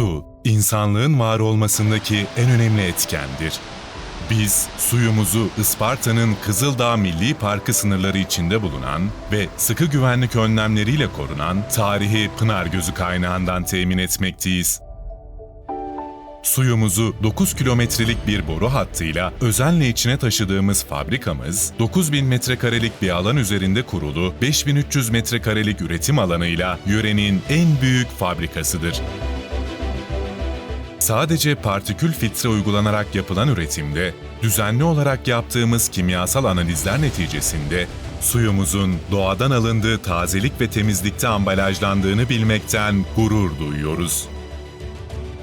Su, insanlığın var olmasındaki en önemli etkendir. Biz suyumuzu Isparta'nın Kızıldağ Milli Parkı sınırları içinde bulunan ve sıkı güvenlik önlemleriyle korunan tarihi Pınargözü kaynağından temin etmekteyiz. Suyumuzu 9 kilometrelik bir boru hattıyla özenle içine taşıdığımız fabrikamız, 9000 metrekarelik bir alan üzerinde kurulu 5300 metrekarelik üretim alanıyla yörenin en büyük fabrikasıdır. Sadece partikül filtre uygulanarak yapılan üretimde, düzenli olarak yaptığımız kimyasal analizler neticesinde suyumuzun doğadan alındığı tazelik ve temizlikte ambalajlandığını bilmekten gurur duyuyoruz.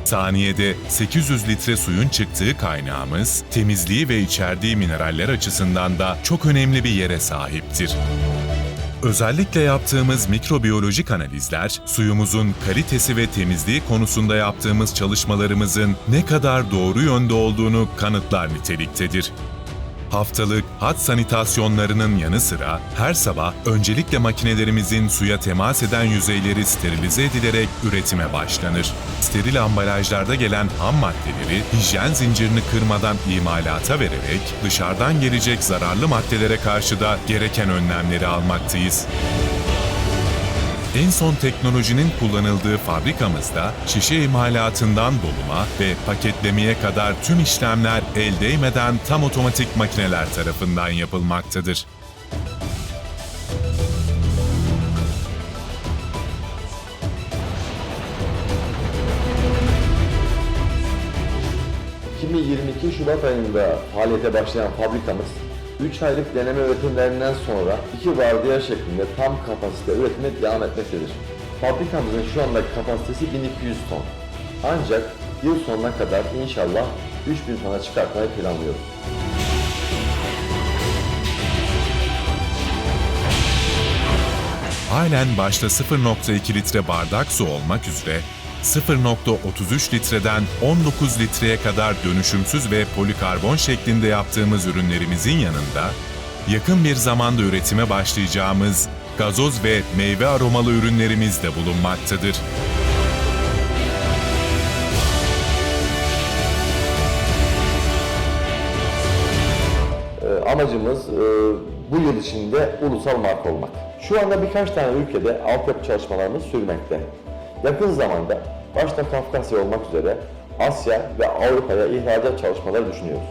Saniyede 800 litre suyun çıktığı kaynağımız, temizliği ve içerdiği mineraller açısından da çok önemli bir yere sahiptir. Özellikle yaptığımız mikrobiyolojik analizler, suyumuzun kalitesi ve temizliği konusunda yaptığımız çalışmalarımızın ne kadar doğru yönde olduğunu kanıtlar niteliktedir. Haftalık hat sanitasyonlarının yanı sıra her sabah öncelikle makinelerimizin suya temas eden yüzeyleri sterilize edilerek üretime başlanır. Steril ambalajlarda gelen ham maddeleri hijyen zincirini kırmadan imalata vererek dışarıdan gelecek zararlı maddelere karşı da gereken önlemleri almaktayız. En son teknolojinin kullanıldığı fabrikamızda şişe imalatından doluma ve paketlemeye kadar tüm işlemler el değmeden tam otomatik makineler tarafından yapılmaktadır. ...2022 Şubat ayında faaliyete başlayan fabrikamız 3 aylık deneme üretimlerinden sonra iki vardiya şeklinde tam kapasite üretime devam etmektedir. Fabrikamızın şu andaki kapasitesi 1200 ton. Ancak yıl sonuna kadar inşallah 3000 tona çıkartmayı planlıyoruz. Halen başta 0.2 litre bardak su olmak üzere 0.33 litreden 19 litreye kadar dönüşümsüz ve polikarbon şeklinde yaptığımız ürünlerimizin yanında yakın bir zamanda üretime başlayacağımız gazoz ve meyve aromalı ürünlerimiz de bulunmaktadır. Ee, amacımız e, bu yıl içinde ulusal marka olmak. Şu anda birkaç tane ülkede altyapı çalışmalarımız sürmekte. Yakın zamanda başta Kafkasya olmak üzere Asya ve Avrupa'ya ihracat çalışmaları düşünüyoruz.